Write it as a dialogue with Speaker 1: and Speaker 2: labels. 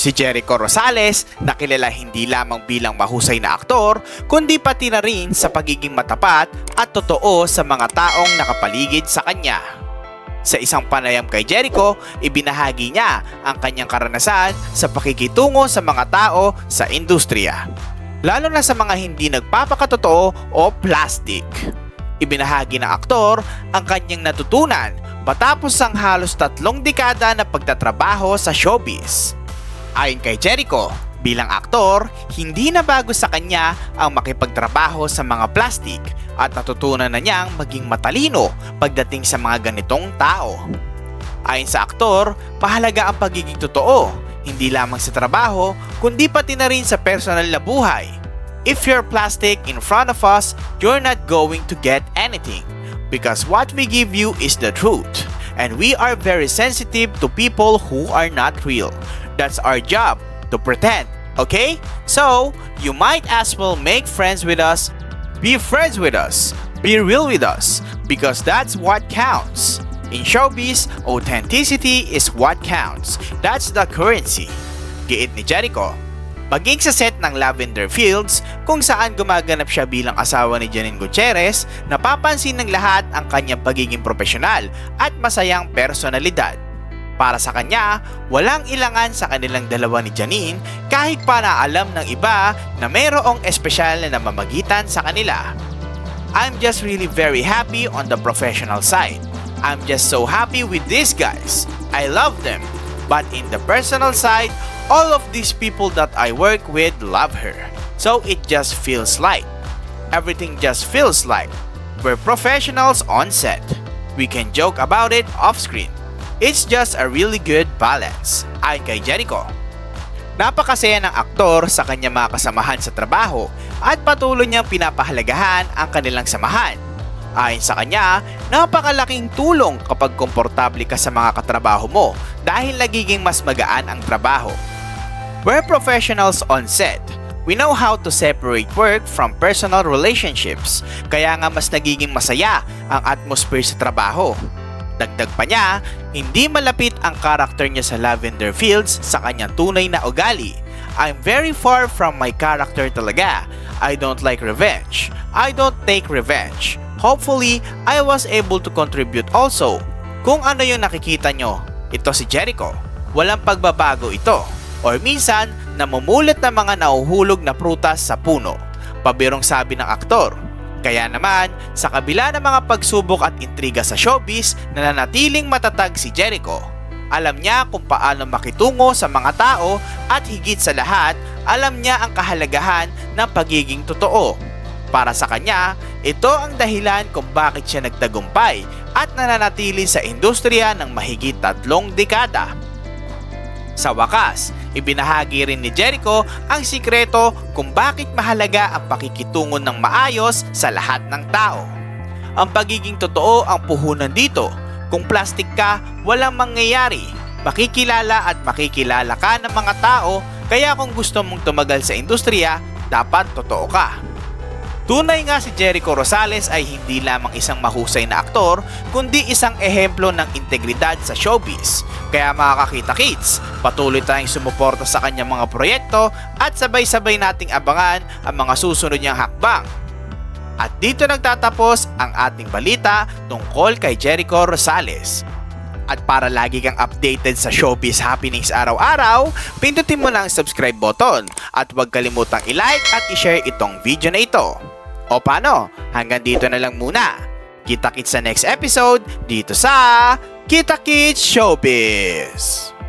Speaker 1: Si Jericho Rosales na kilala hindi lamang bilang mahusay na aktor, kundi pati na rin sa pagiging matapat at totoo sa mga taong nakapaligid sa kanya. Sa isang panayam kay Jericho, ibinahagi niya ang kanyang karanasan sa pakikitungo sa mga tao sa industriya. Lalo na sa mga hindi nagpapakatotoo o plastic. Ibinahagi ng aktor ang kanyang natutunan matapos ang halos tatlong dekada na pagtatrabaho sa showbiz. Ayon kay Jericho, bilang aktor, hindi na bago sa kanya ang makipagtrabaho sa mga plastic at natutunan na niyang maging matalino pagdating sa mga ganitong tao. Ayon sa aktor, mahalaga ang pagiging totoo, hindi lamang sa trabaho, kundi pati na rin sa personal na buhay. If you're plastic in front of us, you're not going to get anything because what we give you is the truth. And we are very sensitive to people who are not real. That's our job, to pretend, okay? So, you might as well make friends with us, be friends with us, be real with us, because that's what counts. In showbiz, authenticity is what counts. That's the currency. Giit ni Jericho. Maging sa set ng Lavender Fields kung saan gumaganap siya bilang asawa ni Janine Gutierrez, napapansin ng lahat ang kanyang pagiging profesional at masayang personalidad. Para sa kanya, walang ilangan sa kanilang dalawa ni Janine kahit pa naalam ng iba na mayroong espesyal na namamagitan sa kanila. I'm just really very happy on the professional side. I'm just so happy with these guys. I love them. But in the personal side, all of these people that I work with love her. So it just feels like. Everything just feels like. We're professionals on set. We can joke about it off screen. It's just a really good balance. Ayon kay Jericho. Napakasaya ng aktor sa kanyang mga kasamahan sa trabaho at patuloy niyang pinapahalagahan ang kanilang samahan. Ayon sa kanya, napakalaking tulong kapag komportable ka sa mga katrabaho mo dahil nagiging mas magaan ang trabaho. We're professionals on set. We know how to separate work from personal relationships, kaya nga mas nagiging masaya ang atmosphere sa trabaho. Dagdag pa niya, hindi malapit ang karakter niya sa Lavender Fields sa kanyang tunay na ugali. I'm very far from my character talaga. I don't like revenge. I don't take revenge. Hopefully, I was able to contribute also. Kung ano yung nakikita nyo, ito si Jericho. Walang pagbabago ito. Or minsan, namumulat ng mga nauhulog na prutas sa puno. Pabirong sabi ng aktor. Kaya naman, sa kabila ng mga pagsubok at intriga sa showbiz, nananatiling matatag si Jericho. Alam niya kung paano makitungo sa mga tao at higit sa lahat, alam niya ang kahalagahan ng pagiging totoo. Para sa kanya, ito ang dahilan kung bakit siya nagtagumpay at nananatili sa industriya ng mahigit tatlong dekada. Sa wakas, ibinahagi rin ni Jericho ang sikreto kung bakit mahalaga ang pakikitungo ng maayos sa lahat ng tao. Ang pagiging totoo ang puhunan dito. Kung plastic ka, walang mangyayari. Makikilala at makikilala ka ng mga tao kaya kung gusto mong tumagal sa industriya, dapat totoo ka. Tunay nga si Jericho Rosales ay hindi lamang isang mahusay na aktor, kundi isang ehemplo ng integridad sa showbiz. Kaya mga kakita kids, patuloy tayong sumuporta sa kanyang mga proyekto at sabay-sabay nating abangan ang mga susunod niyang hakbang. At dito nagtatapos ang ating balita tungkol kay Jericho Rosales. At para lagi kang updated sa showbiz happenings araw-araw, pindutin mo lang ang subscribe button at huwag kalimutang i-like at i-share itong video na ito. O paano? Hanggang dito na lang muna. Kita-kits sa next episode dito sa Kita Kits Showbiz.